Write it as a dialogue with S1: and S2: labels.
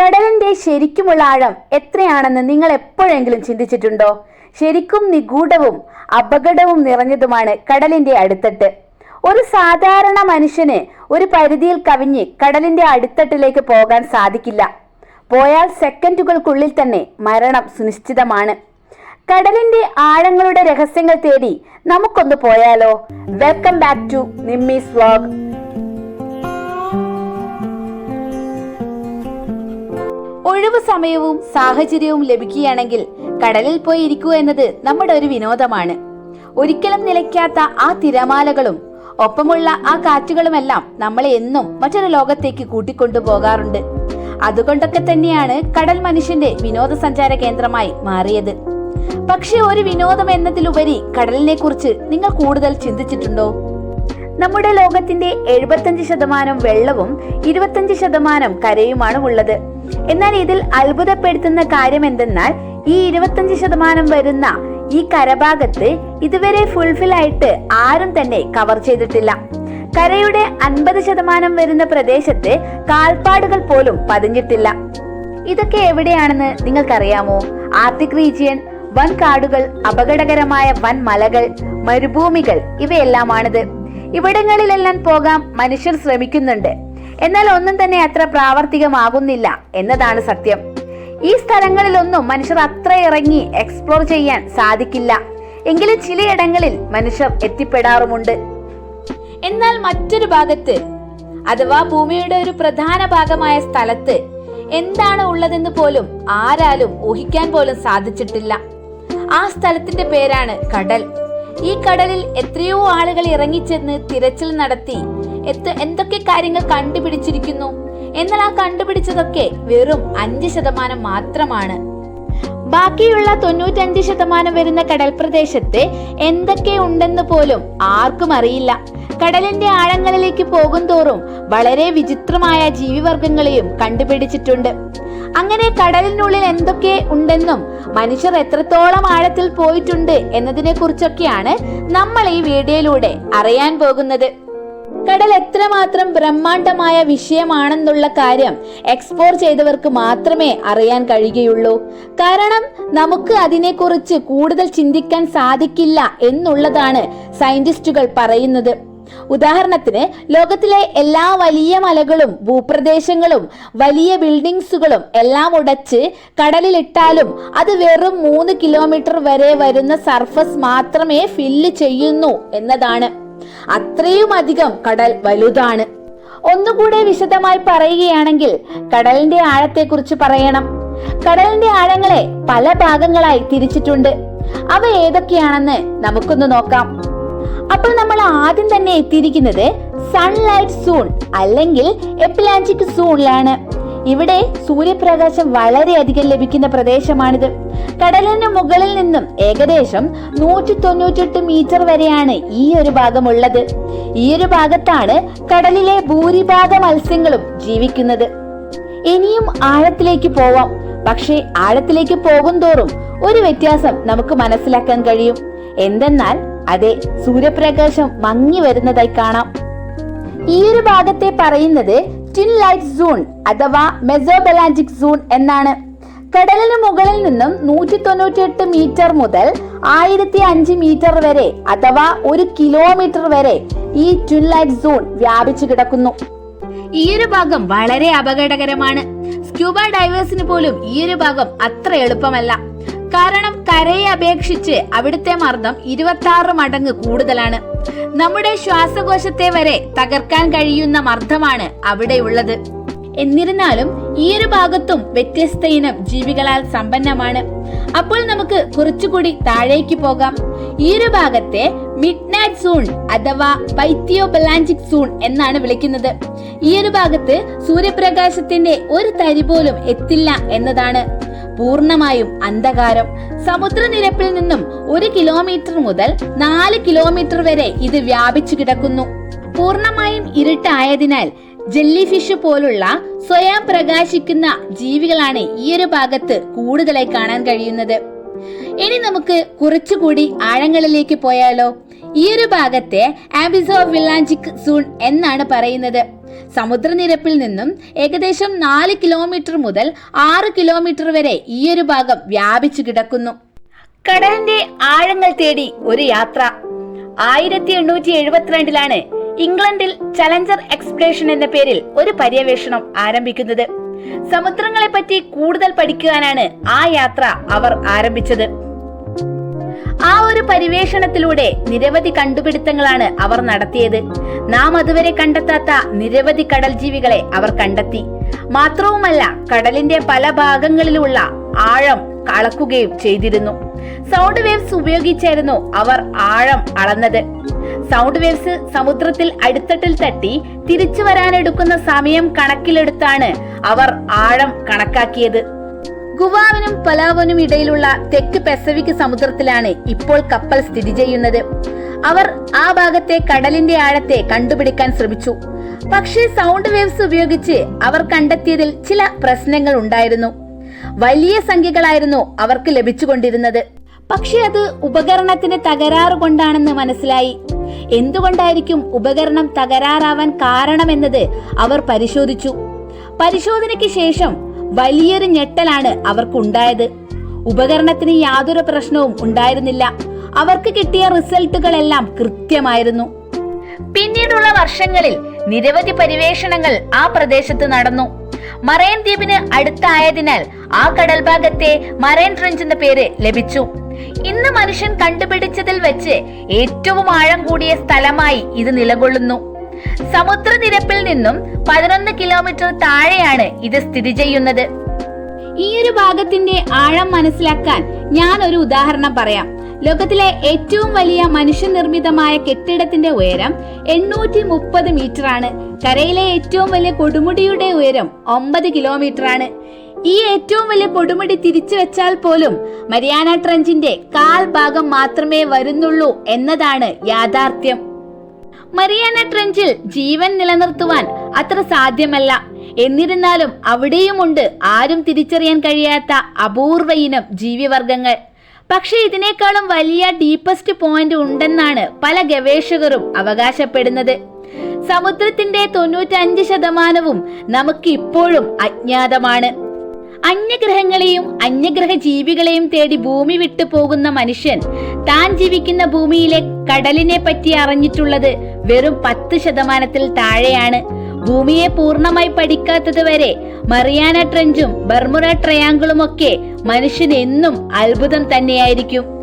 S1: കടലിന്റെ ശരിക്കുമുള്ള ആഴം എത്രയാണെന്ന് നിങ്ങൾ എപ്പോഴെങ്കിലും ചിന്തിച്ചിട്ടുണ്ടോ? ശരിക്കും നിഗൂഢവും അപകടവും നിറഞ്ഞതുമാണ് കടലിന്റെ അടുത്തട്ട്. ഒരു സാധാരണ മനുഷ്യന് ഒരു പരിധിയിൽ കവിഞ്ഞ് കടലിന്റെ അടുത്തട്ടിലേക്ക് പോകാൻ സാധിക്കില്ല. പോയാൽ സെക്കൻഡുകൾക്കുള്ളിൽ തന്നെ മരണം സുനിശ്ചിതമാണ്. കടലിന്റെ ആഴങ്ങളുടെ രഹസ്യങ്ങൾ തേടി നമുക്കൊന്ന് പോയാലോ? Welcome back to Nimmi's vlog ഒഴിവു സമയവും സാഹചര്യവും ലഭിക്കുകയാണെങ്കിൽ കടലിൽ പോയി ഇരിക്കുക എന്നത് നമ്മുടെ ഒരു വിനോദമാണ്. ഒരിക്കലും നിലയ്ക്കാത്ത ആ തിരമാലകളും ഒപ്പമുള്ള ആ കാറ്റുകളുമെല്ലാം നമ്മളെ എന്നും മറ്റൊരു ലോകത്തേക്ക് കൂട്ടിക്കൊണ്ടു പോകാറുണ്ട്. അതുകൊണ്ടൊക്കെ തന്നെയാണ് കടൽ മനുഷ്യന്റെ വിനോദസഞ്ചാര കേന്ദ്രമായി മാറിയത്. പക്ഷെ ഒരു വിനോദം എന്നതിലുപരി കടലിനെ കുറിച്ച് നിങ്ങൾ കൂടുതൽ ചിന്തിച്ചിട്ടുണ്ടോ? നമ്മുടെ ലോകത്തിന്റെ എഴുപത്തഞ്ച് ശതമാനം വെള്ളവും ഇരുപത്തഞ്ച് ശതമാനം കരയുമാണ് ഉള്ളത്. എന്നാൽ ഇതിൽ അത്ഭുതപ്പെടുത്തുന്ന കാര്യം എന്തെന്നാൽ ഈ ഇരുപത്തഞ്ച് ശതമാനം വരുന്ന ഈ കരഭാഗത്ത് ഇതുവരെ ഫുൾഫിൽ ആയിട്ട് ആരും തന്നെ കവർ ചെയ്തിട്ടില്ല. കരയുടെ അൻപത് ശതമാനം വരുന്ന പ്രദേശത്ത് കാൽപ്പാടുകൾ പോലും പതിഞ്ഞിട്ടില്ല. ഇതൊക്കെ എവിടെയാണെന്ന് നിങ്ങൾക്കറിയാമോ? ആർട്ടിക് റീജിയൻ വൻ കാടുകൾ അപകടകരമായ വൻ മലകൾ മരുഭൂമികൾ ഇവയെല്ലാമാണിത്. ഇവിടങ്ങളിലെല്ലാം പോകാൻ മനുഷ്യർ ശ്രമിക്കുന്നുണ്ട്. എന്നാൽ ഒന്നും തന്നെ അത്ര പ്രാവർത്തികമാകുന്നില്ല എന്നതാണ് സത്യം. ഈ സ്ഥലങ്ങളിലൊന്നും മനുഷ്യർ അത്ര ഇറങ്ങി എക്സ്പ്ലോർ ചെയ്യാൻ സാധിക്കില്ല. എങ്കിലും ചിലയിടങ്ങളിൽ മനുഷ്യർ എത്തിപ്പെടാറുമുണ്ട്. എന്നാൽ മറ്റൊരു ഭാഗത്ത് അഥവാ ഭൂമിയുടെ ഒരു പ്രധാന ഭാഗമായ സ്ഥലത്ത് എന്താണ് ഉള്ളതെന്ന് പോലും ആരാലും ഊഹിക്കാൻ പോലും സാധിച്ചിട്ടില്ല. ആ സ്ഥലത്തിന്റെ പേരാണ് കടൽ. ഈ കടലിൽ എത്രയോ ആളുകൾ ഇറങ്ങിച്ചെന്ന് തിരച്ചിൽ നടത്തി. എത്ത് എന്തൊക്കെ കാര്യങ്ങൾ കണ്ടുപിടിച്ചിരിക്കുന്നു? എന്നാൽ ആ കണ്ടുപിടിച്ചതൊക്കെ വെറും അഞ്ച് ശതമാനം മാത്രമാണ്. ബാക്കിയുള്ള തൊണ്ണൂറ്റഞ്ച് ശതമാനം വരുന്ന കടൽ പ്രദേശത്ത് എന്തൊക്കെ ഉണ്ടെന്ന് പോലും ആർക്കും അറിയില്ല. കടലിന്റെ ആഴങ്ങളിലേക്ക് പോകും തോറും വളരെ വിചിത്രമായ ജീവിവർഗങ്ങളെയും കണ്ടുപിടിച്ചിട്ടുണ്ട്. അങ്ങനെ കടലിനുള്ളിൽ എന്തൊക്കെ ഉണ്ടെന്നും മനുഷ്യർ എത്രത്തോളം ആഴത്തിൽ പോയിട്ടുണ്ട് എന്നതിനെ കുറിച്ചൊക്കെയാണ് നമ്മൾ ഈ വീഡിയോയിലൂടെ അറിയാൻ പോകുന്നത്. കടൽ എത്രമാത്രം ബ്രഹ്മാണ്ഡമായ വിഷയമാണെന്നുള്ള കാര്യം എക്സ്പ്ലോർ ചെയ്തവർക്ക് മാത്രമേ അറിയാൻ കഴിയുകയുള്ളൂ. കാരണം നമുക്ക് അതിനെക്കുറിച്ച് കൂടുതൽ ചിന്തിക്കാൻ സാധിക്കില്ല എന്നുള്ളതാണ് സയന്റിസ്റ്റുകൾ പറയുന്നത്. ഉദാഹരണത്തിന് ലോകത്തിലെ എല്ലാ വലിയ മലകളും ഭൂപ്രദേശങ്ങളും വലിയ ബിൽഡിങ്സുകളും എല്ലാം ഉടച്ച് കടലിലിട്ടാലും അത് വെറും മൂന്ന് കിലോമീറ്റർ വരെ വരുന്ന സർഫസ് മാത്രമേ ഫില്ല് ചെയ്യുന്നു എന്നതാണ്. അത്രയും അധികം കടൽ വലുതാണ്. ഒന്നുകൂടെ വിശദമായി പറയുകയാണെങ്കിൽ കടലിന്റെ ആഴത്തെക്കുറിച്ച് പറയണം. കടലിന്റെ ആഴങ്ങളെ പല ഭാഗങ്ങളായി തിരിച്ചിട്ടുണ്ട്. അവ ഏതൊക്കെയാണെന്ന് നമുക്കൊന്ന് നോക്കാം. അപ്പോൾ നമ്മൾ ആദ്യം തന്നെ എത്തിയിരിക്കുന്നത് സൺലൈറ്റ് സൂൺ അല്ലെങ്കിൽ എപ്പിലാഞ്ചിക് സൂണിലാണ് ഇവിടെ സൂര്യപ്രകാശം വളരെയധികം ലഭിക്കുന്ന പ്രദേശമാണിത്. കടലിന് മുകളിൽ നിന്നും ഏകദേശം നൂറ്റി തൊണ്ണൂറ്റെട്ട് മീറ്റർ വരെയാണ് ഈ ഒരു ഭാഗമുള്ളത് ഈ ഒരു ഭാഗത്താണ് കടലിലെ ഭൂരിഭാഗ മത്സ്യങ്ങളും ജീവിക്കുന്നത്. ഇനിയും ആഴത്തിലേക്ക് പോവാം. പക്ഷേ ആഴത്തിലേക്ക് പോകും തോറും ഒരു വ്യത്യാസം നമുക്ക് മനസ്സിലാക്കാൻ കഴിയും. എന്തെന്നാൽ അതെ സൂര്യപ്രകാശം മങ്ങി വരുന്നതായി കാണാം. ഈ ഒരു ഭാഗത്തെ പറയുന്നത് ട്വിൻ ലൈറ്റ് സോൺ അഥവാ മെസോബലാജിക് സോൺ എന്നാണ്. കടലിന് മുകളിൽ നിന്നും നൂറ്റി തൊണ്ണൂറ്റിയെട്ട് മീറ്റർ മുതൽ ആയിരത്തി അഞ്ച് മീറ്റർ വരെ അഥവാ ഒരു കിലോമീറ്റർ വരെ ഈ ട്വിൻ ലൈറ്റ് സോൺ വ്യാപിച്ചു കിടക്കുന്നു. ഈ ഒരു ഭാഗം വളരെ അപകടകരമാണ്. സ്ക്യൂബ ഡൈവേഴ്സിന് പോലും ഈ ഒരു ഭാഗം അത്ര എളുപ്പമല്ല. കാരണം കരയെ അപേക്ഷിച്ച് അവിടുത്തെ മർദ്ദം ഇരുപത്തി ആറ് മടങ്ങ് കൂടുതലാണ്. നമ്മുടെ ശ്വാസകോശത്തെ വരെ തകർക്കാൻ കഴിയുന്ന മർദ്ദമാണ് അവിടെയുള്ളത് എന്നിരുന്നാലും ഈ ഒരു ഭാഗത്തും വ്യത്യസ്ത ഇനം ജീവികളാൽ സമ്പന്നമാണ്. അപ്പോൾ നമുക്ക് കുറച്ചുകൂടി താഴേക്ക് പോകാം. ഈ ഒരു ഭാഗത്തെ മിഡ് നൈറ്റ് സൂൺ അഥവാ പൈത്തിയോ ബലാഞ്ചിക് സൂൺ എന്നാണ് വിളിക്കുന്നത്. ഈ ഒരു ഭാഗത്ത് സൂര്യപ്രകാശത്തിന്റെ ഒരു തരി പോലും എത്തില്ല എന്നതാണ്. പൂർണമായും അന്ധകാരം. സമുദ്രനിരപ്പിൽ നിന്നും ഒരു കിലോമീറ്റർ മുതൽ നാല് കിലോമീറ്റർ വരെ ഇത് വ്യാപിച്ചു കിടക്കുന്നു. പൂർണമായും ഇരുട്ടായതിനാൽ ജെല്ലി ഫിഷ് പോലുള്ള സ്വയം പ്രകാശിക്കുന്ന ജീവികളാണ് ഈ ഒരു ഭാഗത്ത് കൂടുതലായി കാണാൻ കഴിയുന്നത്. ഇനി നമുക്ക് കുറച്ചുകൂടി ആഴങ്ങളിലേക്ക് പോയാലോ. ഈ ഒരു ഭാഗത്തെ ആബിസോ വില്ലാഞ്ചിക് സൂൺ എന്നാണ് പറയുന്നത്. സമുദ്രനിരപ്പിൽ നിന്നും ഏകദേശം നാല് കിലോമീറ്റർ മുതൽ ആറ് കിലോമീറ്റർ വരെ ഈയൊരു ഭാഗം വ്യാപിച്ചു കിടക്കുന്നു. കടലിന്റെ ആഴങ്ങൾ തേടി ഒരു യാത്ര. ആയിരത്തി എണ്ണൂറ്റി എഴുപത്തിരണ്ടിലാണ് ഇംഗ്ലണ്ടിൽ ചലഞ്ചർ എക്സ്പ്ലേഷൻ എന്ന പേരിൽ ഒരു പര്യവേഷണം ആരംഭിക്കുന്നത്. സമുദ്രങ്ങളെ പറ്റി കൂടുതൽ പഠിക്കുവാനാണ് ആ യാത്ര അവർ ആരംഭിച്ചത്. ആ ഒരു പരിവേഷണത്തിലൂടെ നിരവധി കണ്ടുപിടുത്തങ്ങളാണ് അവർ നടത്തിയത്. നാം അതുവരെ കണ്ടെത്താത്ത നിരവധി കടൽ ജീവികളെ അവർ കണ്ടെത്തി. മാത്രവുമല്ല കടലിന്റെ പല ഭാഗങ്ങളിലുള്ള ആഴം അളക്കുകയും ചെയ്തിരുന്നു. സൗണ്ട് വേവ്സ് ഉപയോഗിച്ചായിരുന്നു അവർ ആഴം അളന്നത്. സൗണ്ട് വേവ്സ് സമുദ്രത്തിൽ അടിത്തട്ടിൽ തട്ടി തിരിച്ചു വരാനെടുക്കുന്ന സമയം കണക്കിലെടുത്താണ് അവർ ആഴം കണക്കാക്കിയത്. ഗുവാവിനും പലാവനും ഇടയിലുള്ള തെക്ക് പസഫിക് സമുദ്രത്തിലാണ് ഇപ്പോൾ കപ്പൽ സ്ഥിതി ചെയ്യുന്നത്. അവർ ആ ഭാഗത്തെ കടലിന്റെ ആഴത്തെ കണ്ടുപിടിക്കാൻ ശ്രമിച്ചു. പക്ഷേ സൗണ്ട് വേവ്സ് ഉപയോഗിച്ച് അവർ കണ്ടെത്തിയതിൽ ചില പ്രശ്നങ്ങൾ ഉണ്ടായിരുന്നു. വലിയ സംഖ്യകളായിരുന്നു അവർക്ക് ലഭിച്ചുകൊണ്ടിരുന്നത്. പക്ഷേ അത് ഉപകരണത്തിന് തകരാറ് കൊണ്ടാണെന്ന് മനസ്സിലായി. എന്തുകൊണ്ടായിരിക്കും ഉപകരണം തകരാറാവാൻ കാരണമെന്നത് അവർ പരിശോധിച്ചു. പരിശോധനയ്ക്ക് ശേഷം വലിയൊരു ഞെട്ടലാണ് അവർക്കുണ്ടായത്. ഉപകരണത്തിന് യാതൊരു പ്രശ്നവും ഉണ്ടായിരുന്നില്ല. അവർക്ക് കിട്ടിയ റിസൾട്ടുകളെല്ലാം കൃത്യമായിരുന്നു. പിന്നീടുള്ള വർഷങ്ങളിൽ നിരവധി പരിവേഷണങ്ങൾ ആ പ്രദേശത്ത് നടന്നു. മറൈൻ ദ്വീപിന് അടുത്തായതിനാൽ ആ കടൽഭാഗത്തെ മറൈൻ ട്രെഞ്ച് എന്ന പേര് ലഭിച്ചു. ഇന്ന് മനുഷ്യൻ കണ്ടുപിടിച്ചതിൽ വെച്ച് ഏറ്റവും ആഴം കൂടിയ സ്ഥലമായി ഇത് നിലകൊള്ളുന്നു. സമുദ്രനിരപ്പിൽ നിന്നും പതിനൊന്ന് കിലോമീറ്റർ താഴെയാണ് ഇത് സ്ഥിതി ചെയ്യുന്നത്. ഈ ഒരു ഭാഗത്തിന്റെ ആഴം മനസ്സിലാക്കാൻ ഞാൻ ഒരു ഉദാഹരണം പറയാം. ലോകത്തിലെ ഏറ്റവും വലിയ മനുഷ്യനിർമ്മിതമായ കെട്ടിടത്തിന്റെ ഉയരം എണ്ണൂറ്റി മുപ്പത് മീറ്റർ ആണ്. കരയിലെ ഏറ്റവും വലിയ കൊടുമുടിയുടെ ഉയരം ഒമ്പത് കിലോമീറ്റർ ആണ്. ഈ ഏറ്റവും വലിയ കൊടുമുടി തിരിച്ചു വെച്ചാൽ പോലും മരിയാന ട്രഞ്ചിന്റെ കാൽ ഭാഗം മാത്രമേ വരുന്നുള്ളൂ എന്നതാണ് യാഥാർത്ഥ്യം. മരിയാന ട്രെഞ്ചിൽ ജീവൻ നിലനിർത്തുവാൻ അത്ര സാധ്യമല്ല. എന്നിരുന്നാലും അവിടെയുമുണ്ട് ആരും തിരിച്ചറിയാൻ കഴിയാത്ത അപൂർവ ഇനം ജീവിവർഗങ്ങൾ. പക്ഷെ ഇതിനേക്കാളും വലിയ ഡീപ്പസ്റ്റ് പോയിന്റ് ഉണ്ടെന്നാണ് പല ഗവേഷകരും അവകാശപ്പെടുന്നത്. സമുദ്രത്തിന്റെ തൊണ്ണൂറ്റഞ്ച് ശതമാനവും നമുക്ക് ഇപ്പോഴും അജ്ഞാതമാണ്. അന്യഗ്രഹങ്ങളെയും അന്യഗ്രഹ ജീവികളെയും തേടി ഭൂമി വിട്ടു പോകുന്ന മനുഷ്യൻ താൻ ജീവിക്കുന്ന ഭൂമിയിലെ കടലിനെ പറ്റി അറിഞ്ഞിട്ടുള്ളത് വെറും പത്ത് ശതമാനത്തിൽ താഴെയാണ്. ഭൂമിയെ പൂർണമായി പഠിക്കാത്തത് വരെ മറിയാന ട്രെഞ്ചും ബർമുറ ട്രയാങ്കിളും ഒക്കെ മനുഷ്യന് എന്നും അത്ഭുതം തന്നെയായിരിക്കും.